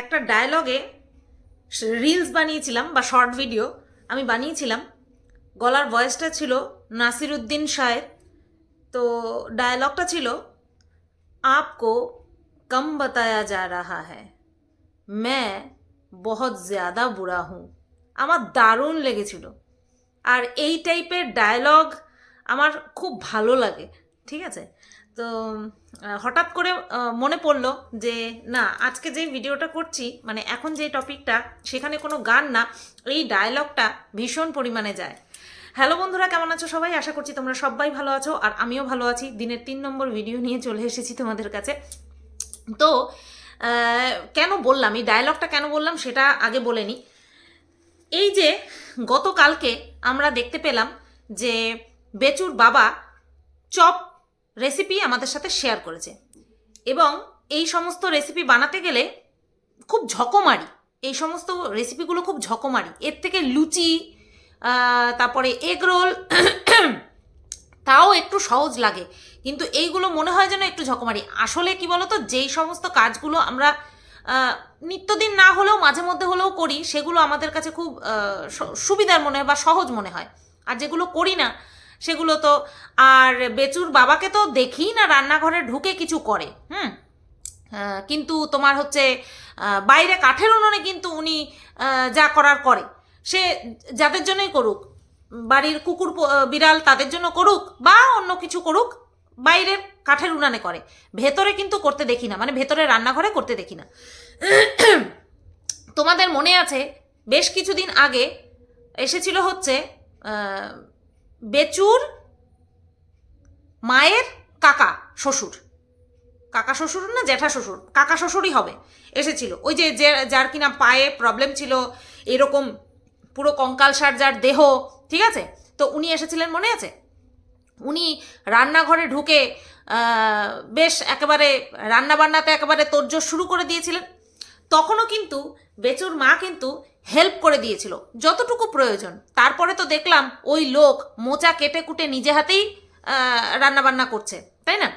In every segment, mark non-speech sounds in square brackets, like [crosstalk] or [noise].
একটা ডায়লগে রিলস বানিয়েছিলাম বা শর্ট ভিডিও আমি বানিয়েছিলাম। গলার ভয়েসটা ছিল নাসিরুদ্দিন শায়ের। তো ডায়লগটা ছিল আপকো কম বাতায়া যা রাহা হ্যাঁ ম্যা বহুত জ্যাদা বুড়া হুঁ আমার দারুণ লেগেছিল। আর এই টাইপের ডায়লগ আমার খুব ভালো লাগে, ঠিক আছে? তো হঠাৎ করে মনে পড়ল যে, না, আজকে যে ভিডিওটা করছি মানে এখন যে টপিকটা, সেখানে কোনো গান না, এই ডায়লগটা ভীষণ পরিমাণে যায়। হ্যালো বন্ধুরা, কেমন আছো সবাই? আশা করছি তোমরা সবাই ভালো আছো, আর আমিও ভালো আছি। দিনের তিন নম্বর ভিডিও নিয়ে চলে এসেছি তোমাদের কাছে। তো কেন বললাম, এই ডায়লগটা কেন বললাম সেটা আগে বলে নিই। এই যে, গতকালকে আমরা দেখতে পেলাম যে, বেচুর বাবা চপ রেসিপি আমাদের সাথে শেয়ার করেছে। এবং এই সমস্ত রেসিপি বানাতে গেলে খুব ঝকমারি। এই সমস্ত রেসিপিগুলো খুব ঝকমারি। এর থেকে লুচি তারপরে এগ রোল তাও একটু সহজ লাগে। কিন্তু এইগুলো মনে হয় যেন একটু ঝকমারি। আসলে কি বলতো? যেই সমস্ত কাজগুলো আমরা নিত্যদিন না হলেও, মাঝে মধ্যে হলেও করি, সেগুলো আমাদের কাছে খুব সুবিধার মনে হয় বা সহজ মনে হয়। আর যেগুলো করি না সেগুলো তো, আর বেচুর বাবাকে তো দেখি না রান্নাঘরে ঢুকে কিছু করে, হুম? কিন্তু তোমার হচ্ছে বাইরে কাঠের উনুনে কিন্তু উনি যা করার করে। সে যাদের জন্যই করুক, বাড়ির কুকুর বিড়াল তাদের জন্য করুক বা অন্য কিছু করুক, বাইরের কাঠের উনানে করে। ভেতরে কিন্তু করতে দেখি না মানে ভেতরে রান্নাঘরে করতে দেখি না। তোমাদের মনে আছে, বেশ কিছুদিন আগে এসেছিল হচ্ছে বেচুর, মায়ের, কাকা, শ্বশুর। কাকা শ্বশুর না, জ্যাঠা শ্বশুর। কাকা শ্বশুরই হবে। এসেছিল। ওই যে যার কিনা পায়ে প্রবলেম ছিল, এরকম পুরো কঙ্কালসার যার দেহ, ঠিক আছে? তো উনি এসেছিলেন, মনে আছে? উনি রান্নাঘরে ঢুকে বেশ একেবারে রান্নাবান্নাতে একেবারে তোড়জোড় শুরু করে দিয়েছিলেন। তখনও কিন্তু বেচুর মা কিন্তু হেল্প করে দিয়েছিল, যতটুকু প্রয়োজন। তারপরে তো দেখলাম ওই লোক মোচা কেটে কুটে নিজে হাতেই রান্নাবান্না করছে, তাই না?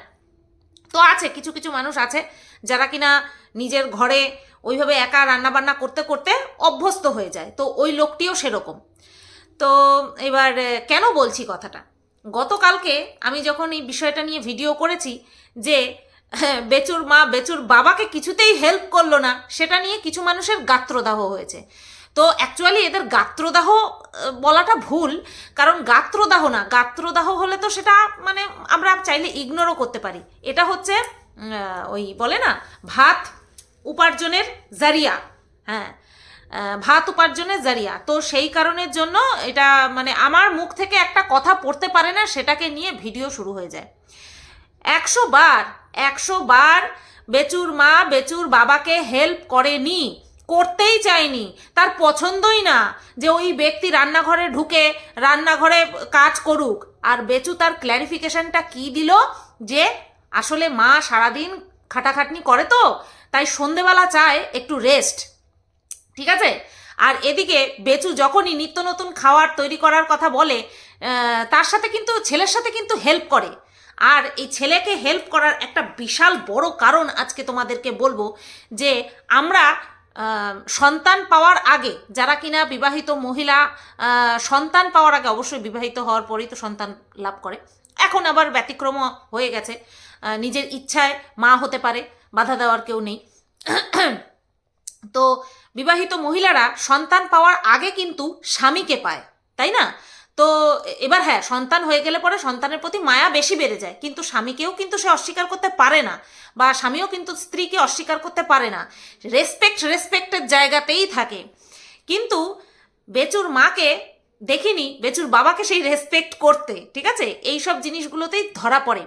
তো আছে, কিছু কিছু মানুষ আছে যারা কিনা নিজের ঘরে ওইভাবে একা রান্নাবান্না করতে করতে অভ্যস্ত হয়ে যায়, তো ওই লোকটিও সেরকম। তো এবার কেন বলছি কথাটা? গতকালকে আমি যখন এই বিষয়টা নিয়ে ভিডিও করেছি যে [laughs] বেচুর মা, বেচুর বাবাকে কিছুতেই হেল্প করল না। সেটা নিয়ে কিছু মানুষের গাত্রদাহ হয়েছে। তো অ্যাকচুয়ালি এদের গাত্রদাহ বলাটা ভুল, কারণ গাত্রদাহ না। গাত্রদাহ হলে তো সেটা মানে আমরা চাইলে ইগনোরও করতে পারি। এটা হচ্ছে ওই বলে না, ভাত উপার্জনের জারিয়া। হ্যাঁ ভাত উপার্জনের জারিয়া। তো সেই কারণের জন্য এটা মানে আমার মুখ থেকে একটা কথা পড়তে পারে না, সেটাকে নিয়ে ভিডিও শুরু হয়ে যায়। একশো বার একশো বার বেচুর মা বেচুর বাবাকে হেল্প করেনি, করতেই চায়নি। তার পছন্দই না যে ওই ব্যক্তি রান্নাঘরে ঢুকে রান্নাঘরে কাজ করুক। আর বেচু তার ক্ল্যারিফিকেশনটা কি দিল? যে আসলে মা সারাদিন খাটাখাটনি করে তো, তাই সন্ধেবেলা চায় একটু রেস্ট ঠিক আছে? আর এদিকে বেচু যখনই নিত্য নতুন খাবার তৈরি করার কথা বলে তার সাথে কিন্তু, ছেলের সাথে কিন্তু হেল্প করে। আর এই ছেলেকে হেল্প করার একটা বিশাল বড় কারণ আজকে তোমাদেরকে বলব যে আমরা সন্তান পাওয়ার আগে, যারা কিনা বিবাহিত মহিলা সন্তান পাওয়ার আগে অবশ্যই বিবাহিত হওয়ার পরেই তো সন্তান লাভ করে। এখন আবার ব্যতিক্রম হয়ে গেছে। নিজের ইচ্ছায় মা হতে পারে, বাধা দেওয়ার কেউ নেই। [clears throat] তো বিবাহিত মহিলারা সন্তান পাওয়ার আগে কিন্তু স্বামীকে পায়, তাই না? তো এবার হ্যাঁ সন্তান হয়ে গেলে পরে সন্তানের প্রতি মায়া বেশি বেড়ে যায়। কিন্তু স্বামীকেও কিন্তু সে অস্বীকার করতে পারে না বা স্বামীও কিন্তু স্ত্রীকে অস্বীকার করতে পারে না। রেসপেক্ট রেসপেক্টের জায়গাতেই থাকে। কিন্তু বেচুর মাকে দেখিনি, বেচুর বাবাকে সেই রেসপেক্ট করতে, ঠিক আছে? এই সব জিনিসগুলোতেই ধরা পড়ে।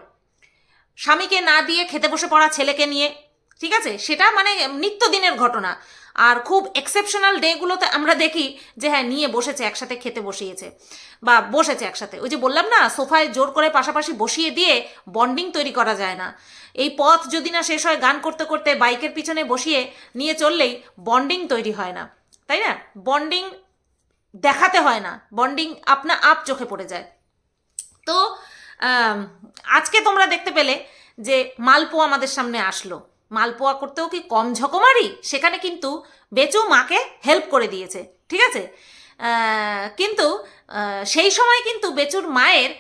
স্বামীকে না দিয়ে খেতে বসে পড়া ছেলেকে নিয়ে, ঠিক আছে? সেটা মানে নিত্যদিনের ঘটনা। আর খুব এক্সেপশনাল ডেগুলোতে আমরা দেখি যে হ্যাঁ নিয়ে বসেছে, একসাথে খেতে বসিয়েছে। বা বসেছে একসাথে। ওই যে বললাম না, সোফায় জোর করে পাশাপাশি বসিয়ে দিয়ে বন্ডিং তৈরি করা যায় না। এই পথ যদি না শেষ হয়, গান করতে করতে বাইকের পিছনে বসিয়ে নিয়ে চললেই বন্ডিং তৈরি হয় না। তাই না? বন্ডিং দেখাতে হয় না। বন্ডিং আপনা আপ চোখে পড়ে যায়। তো আজকে তোমরা দেখতে পেলে যে মালপো আমাদের সামনে আসলো। মালপোয়া করতেও কি কম ঝকমারি? সেখানে কিন্তু বেচু মাকে হেল্প করে দিয়েছে, ঠিক আছে? কিন্তু সেই সময় কিন্তু বেচুর মায়ের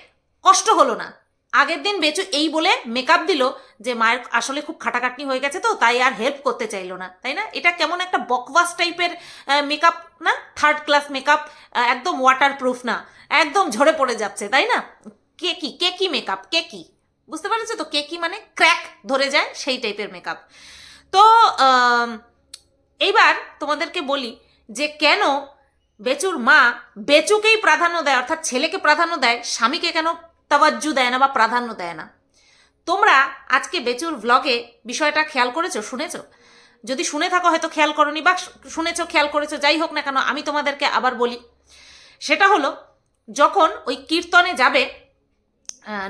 কষ্ট হলো না। আগের দিন বেচু এই বলে মেকআপ দিল যে মায়ের আসলে খুব খাটাখাটনি হয়ে গেছে তো, তাই আর হেল্প করতে চাইলো না, তাই না? এটা কেমন একটা বকওয়াস টাইপের মেকআপ না? থার্ড ক্লাস মেকআপ একদম ওয়াটার প্রুফ না, একদম ঝরে পড়ে যাচ্ছে, তাই না? কে কি? কে কি মেকআপ কে কি? বুঝতে পারছ তো কে কি মানে? ক্র্যাক ধরে যায় সেই টাইপের মেকআপ তো এইবার তোমাদেরকে বলি যে কেন বেচুর মা বেচুকেই প্রাধান্য দেয়, অর্থাৎ ছেলেকে প্রাধান্য দেয়, স্বামীকে কেন তাওয়াজ্জু দেয় না বা প্রাধান্য দেয় না? তোমরা আজকে বেচুর ভ্লগে বিষয়টা খেয়াল করেছ, শুনেছো? যদি শুনে থাকো হয়তো খেয়াল করনি বা শুনেছো, খেয়াল করেছ, যাই হোক না কেন, আমি তোমাদেরকে আবার বলি। সেটা হলো, যখন ওই কীর্তনে যাবে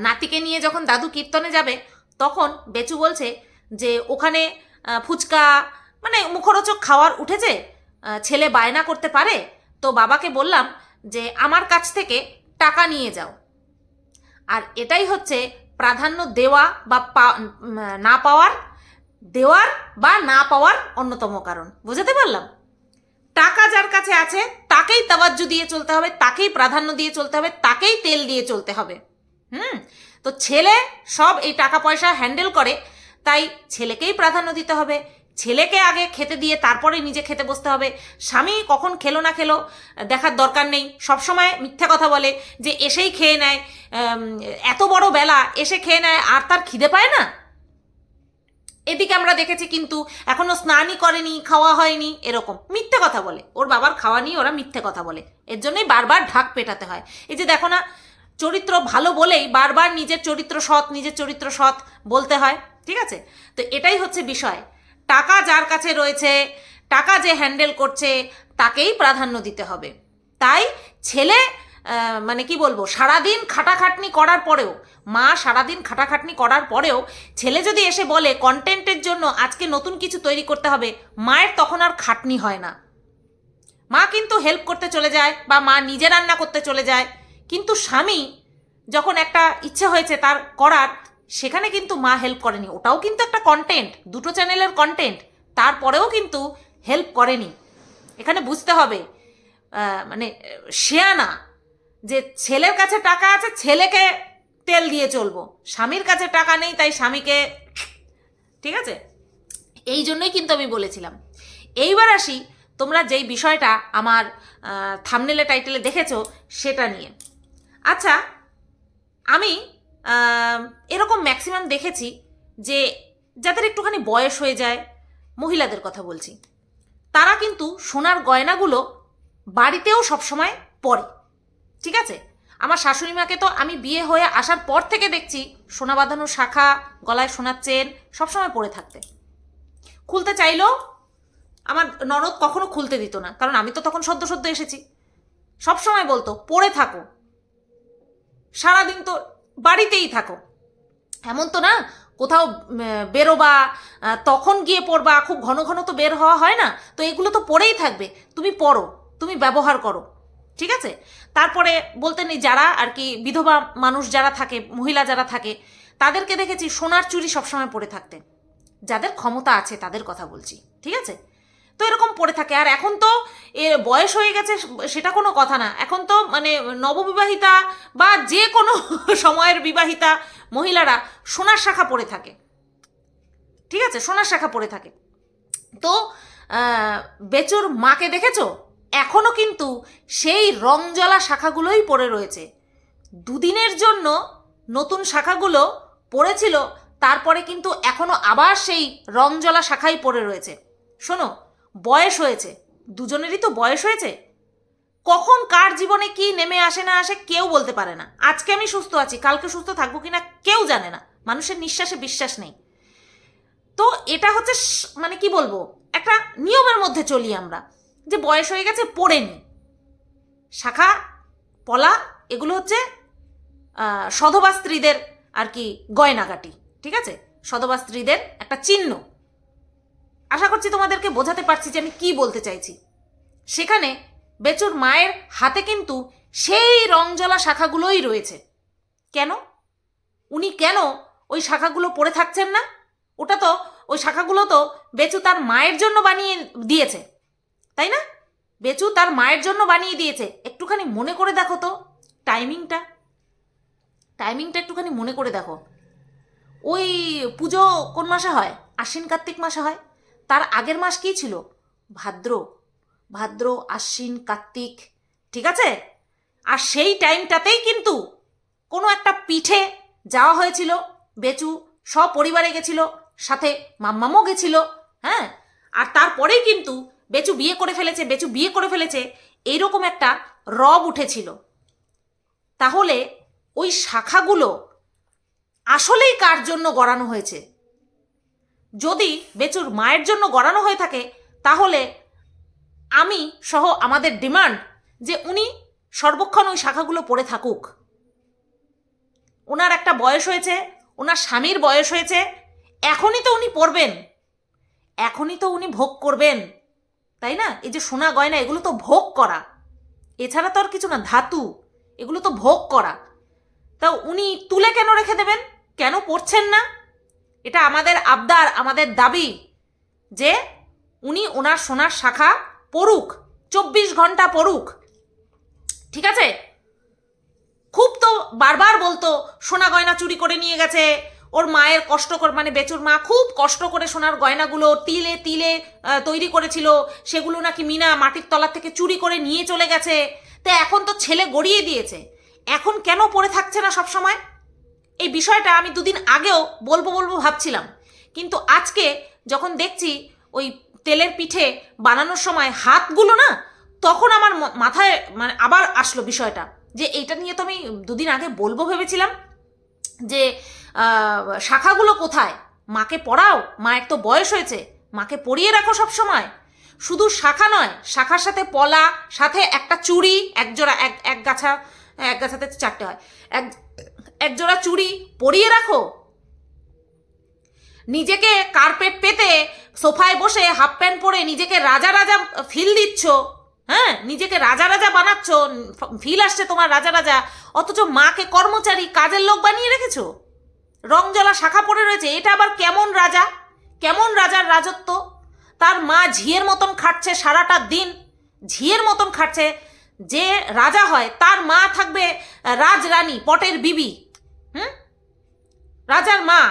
নাতিকে নিয়ে যখন দাদু কীর্তনে যাবে, তখন বেচু বলছে যে, ওখানে ফুচকা মানে মুখরোচক খাওয়ার উঠেছে ছেলে বায়না করতে পারে? তো বাবাকে বললাম যে, আমার কাছ থেকে টাকা নিয়ে যাও। আর এটাই হচ্ছে প্রাধান্য দেওয়া বা না পাওয়ার, দেওয়ার বা না পাওয়ার অন্যতম কারণ। বুঝতে পারলাম? টাকা যার কাছে আছে, তাকেই তাওয়াজ্জু দিয়ে চলতে হবে, তাকেই প্রাধান্য দিয়ে চলতে হবে, তাকেই তেল দিয়ে চলতে হবে। হুম? তো ছেলে সব এই টাকা পয়সা হ্যান্ডেল করে, তাই ছেলেকেই প্রাধান্য দিতে হবে। ছেলেকে আগে খেতে দিয়ে তারপরে নিজে খেতে বসতে হবে। স্বামী কখন খেলো না খেলো, দেখার দরকার নেই। সবসময় মিথ্যা কথা বলে যে এসেই খেয়ে নেয় এত বড় বেলা, এসে খেয়ে নেয়, আর তার খিদে পায় না? এদিকে আমরা দেখেছি কিন্তু এখনও স্নানই করেনি, খাওয়া হয়নি, এরকম। মিথ্যে কথা বলে। ওর বাবার খাওয়া নিয়ে ওরা মিথ্যে কথা বলে। এর জন্যই বারবার ঢাক পেটাতে হয়। এই যে দেখো না চরিত্র ভালো বলেই বারবার নিজের চরিত্র সৎ, নিজের চরিত্র সৎ বলতে হয়, ঠিক আছে? তো এটাই হচ্ছে বিষয়। টাকা যার কাছে রয়েছে, টাকা যে হ্যান্ডেল করছে, তাকেই প্রাধান্য দিতে হবে। তাই ছেলে মানে কি বলব, সারাদিন খাটাখাটনি করার পরেও, মা সারাদিন খাটাখাটনি করার পরেও, ছেলে যদি এসে বলে কন্টেন্টের জন্য আজকে নতুন কিছু তৈরি করতে হবে মায়ের তখন আর খাটনি হয় না। মা কিন্তু হেল্প করতে চলে যায় বা মা নিজে রান্না করতে চলে যায়। কিন্তু স্বামী যখন একটা ইচ্ছে হয়েছে তার করার, সেখানে কিন্তু মা হেল্প করেনি। ওটাও কিন্তু একটা কন্টেন্ট দুটো চ্যানেলের কন্টেন্ট তারপরেও কিন্তু হেল্প করেনি। এখানে বুঝতে হবে মানে শেয়ানা যে ছেলের কাছে টাকা আছে, ছেলেকে তেল দিয়ে চলবো। স্বামীর কাছে টাকা নেই, তাই স্বামীকে, ঠিক আছে? এই জন্যই কিন্তু আমি বলেছিলাম। এইবার আসি তোমরা যেই বিষয়টা আমার থামনেলে টাইটেলে দেখেছ, সেটা নিয়ে। আচ্ছা আমি এরকম ম্যাক্সিমাম দেখেছি যে যাদের একটুখানি বয়স হয়ে যায়, মহিলাদের কথা বলছি, তারা কিন্তু সোনার গয়নাগুলো বাড়িতেও সবসময় পরে, ঠিক আছে? আমার শাশুড়ি মাকে তো আমি বিয়ে হয়ে আসার পর থেকে দেখছি সোনা বাঁধানো শাখা, গলায় সোনার চেন সবসময় পরে থাকতে। খুলতে চাইলেও আমার ননদ কখনো খুলতে দিত না, কারণ আমি তো তখন সদ্য সদ্য এসেছি। সবসময় বলতো পড়ে থাকো। সারাদিন তো বাড়িতেই থাকো। এমন তো না, কোথাও বেরোবা তখন গিয়ে পড়বা, খুব ঘন ঘন তো বের হওয়া হয় না, তো এগুলো তো পড়েই থাকবে। তুমি পড়ো, তুমি ব্যবহার করো, ঠিক আছে? তারপরে বলতে নেই যারা আর কি, বিধবা মানুষ যারা থাকে, মহিলা যারা থাকে, তাদেরকে দেখেছি সোনার চুরি সবসময় পরে থাকতে। যাদের ক্ষমতা আছে তাদের কথা বলছি, ঠিক আছে? তো এরকম পড়ে থাকে। আর এখন তো এর বয়স হয়ে গেছে, সেটা কোনো কথা না। এখন তো মানে নববিবাহিতা বা যে কোনো [laughs] সময়ের বিবাহিতা মহিলারা সোনার শাখা পরে থাকে। ঠিক আছে? সোনার শাখা পরে থাকে। তো বেচুর মাকে দেখেছ? এখনও কিন্তু সেই রংজলা শাখাগুলোই পড়ে রয়েছে। দুদিনের জন্য নতুন শাখাগুলো পড়েছিল, তারপরে কিন্তু এখনও আবার সেই রংজলা শাখাই পড়ে রয়েছে। শোনো বয়স হয়েছে। দুজনেরই তো বয়স হয়েছে। কখন কার জীবনে কি নেমে আসে না আসে কেউ বলতে পারে না। আজকে আমি সুস্থ আছি, কালকে সুস্থ থাকব কিনা কেউ জানে না। মানুষের নিঃশ্বাসে বিশ্বাস নেই। তো এটা হচ্ছে মানে কি বলব, একটা নিয়মের মধ্যে চলি আমরা। যে বয়স হয়ে গেছে, পড়ে নি। শাখা, পলা, এগুলো হচ্ছে সধবা স্ত্রীদের আর কি গয়নাগাটি, ঠিক আছে? সধবা স্ত্রীদের একটা চিহ্ন। আশা করছি তোমাদেরকে বোঝাতে পারছি যে আমি কি বলতে চাইছি। সেখানে বেচুর মায়ের হাতে কিন্তু সেই রংজলা শাখাগুলোই রয়েছে। কেন? উনি কেন ওই শাখাগুলো পড়ে থাকছেন না? ওটা তো, ওই শাখাগুলো তো বেচু তার মায়ের জন্য বানিয়ে দিয়েছে, তাই না? বেচু তার মায়ের জন্য বানিয়ে দিয়েছে। একটুখানি মনে করে দেখো তো, টাইমিংটা। টাইমিংটা একটুখানি মনে করে দেখো। ওই পুজো কোন মাসে হয়? আশ্বিন কার্তিক মাসে হয়? তার আগের মাস কী ছিল? ভাদ্র। ভাদ্র, আশ্বিন, কার্তিক, ঠিক আছে? আর সেই টাইমটাতেই কিন্তু কোনো একটা পিঠে যাওয়া হয়েছিল, বেচু সপরিবারে গেছিল, সাথে মাম্মামও গেছিল হ্যাঁ? আর তারপরেই কিন্তু বেচু বিয়ে করে ফেলেছে, বেচু বিয়ে করে ফেলেছে, এইরকম একটা রব উঠেছিল। তাহলে ওই শাখাগুলো আসলেই কার জন্য গড়ানো হয়েছে? যদি বেচুর মায়ের জন্য গড়ানো হয়ে থাকে, তাহলে আমি সহ আমাদের ডিমান্ড যে উনি সর্বক্ষণ ওই শাখাগুলো পড়ে থাকুক। ওনার একটা বয়স হয়েছে ওনার স্বামীর বয়স হয়েছে, এখনই তো উনি পড়বেন, এখনই তো উনি ভোগ করবেন, তাই না? এই যে সোনা গয়না, এগুলো তো ভোগ করা। এছাড়া তো আর কিছু না, ধাতু, এগুলো তো ভোগ করা। তা উনি তুলে কেন রেখে দেবেন? কেন পড়ছেন না? এটা আমাদের আবদার, আমাদের দাবি যে উনি ওনার সোনার শাখা পড়ুক, চব্বিশ ঘণ্টা পড়ুক। ঠিক আছে? খুব তো বারবার বলতো, সোনা গয়না চুরি করে নিয়ে গেছে, ওর মায়ের কষ্ট করে মানে বেচুর মা খুব কষ্ট করে সোনার গয়নাগুলো তিলে তিলে তৈরি করেছিল, সেগুলো নাকি মিনা মাটির তলা থেকে চুরি করে নিয়ে চলে গেছে। তা এখন তো ছেলে গড়িয়ে দিয়েছে। এখন কেন পড়ে থাকছে না সব সময় এই বিষয়টা আমি দুদিন আগেও বলব বলব ভাবছিলাম। কিন্তু আজকে যখন দেখছি ওই তেলের পিঠে বানানোর সময় হাতগুলো না, তখন আমার মাথায় মানে আবার আসলো বিষয়টা। যে এইটা নিয়ে তো আমি দুদিন আগে বলব ভেবেছিলাম যে শাখাগুলো কোথায়? মাকে পড়াও, মায়ের তো বয়স হয়েছে, মাকে পড়িয়ে রাখো সব সময়। শুধু শাখা নয়, শাখার সাথে পলা, সাথে একটা চুড়ি এক জোড়া এক এক গাছা, এক গাছাতে চারটে হয়। এক এক জোড়া চুড়ি পরিয়ে রাখো। নিজেকে কার্পেট পেতে সোফায় বসে হাফ প্যান্ট পরে নিজেকে রাজা রাজা ফিল দিচ্ছ হ্যাঁ? নিজেকে রাজা রাজা বানাচ্ছ ফিল আসছে তোমার রাজা রাজা। অথচ মাকে কর্মচারী, কাজের লোক বানিয়ে রেখেছো? রংজলা শাখা পড়ে রয়েছে, এটা আবার কেমন রাজা? কেমন রাজার রাজত্ব? তার মা ঝিয়ের মতন খাটছে সারাটা দিন। ঝিয়ের মতন খাটছে যে রাজা হয়, তার মা থাকবে রাজরানী, পটের বিবি। হুম? রাজার মা,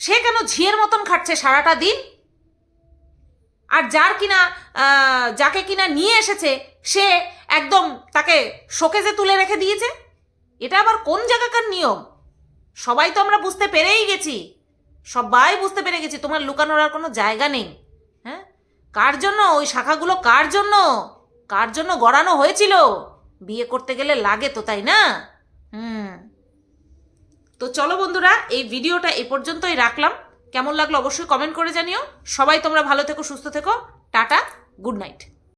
সে কেন ঝিয়ের মতন খাটছে সারাটা দিন? আর যার কিনা যাকে কিনা নিয়ে এসেছে, সে একদম তাকে শোকেজে তুলে রেখে দিয়েছে? এটা আবার কোন জায়গাকার নিয়ম? সবাই তো আমরা বুঝতে পেরেই গেছি। সবাই বুঝতে পেরে গেছি, তোমার লুকানোর আর কোনো জায়গা নেই। হ্যাঁ? কার জন্য? ওই শাখাগুলো কার জন্য? কার জন্য গড়ানো হয়েছিল? বিয়ে করতে গেলে লাগে তো, তাই না? তো চলো বন্ধুরা, এই ভিডিওটা এ পর্যন্তই রাখলাম। কেমন লাগল অবশ্যই কমেন্ট করে জানিও। সবাই তোমরা ভালো থেকো, সুস্থ থেকো। Tata good night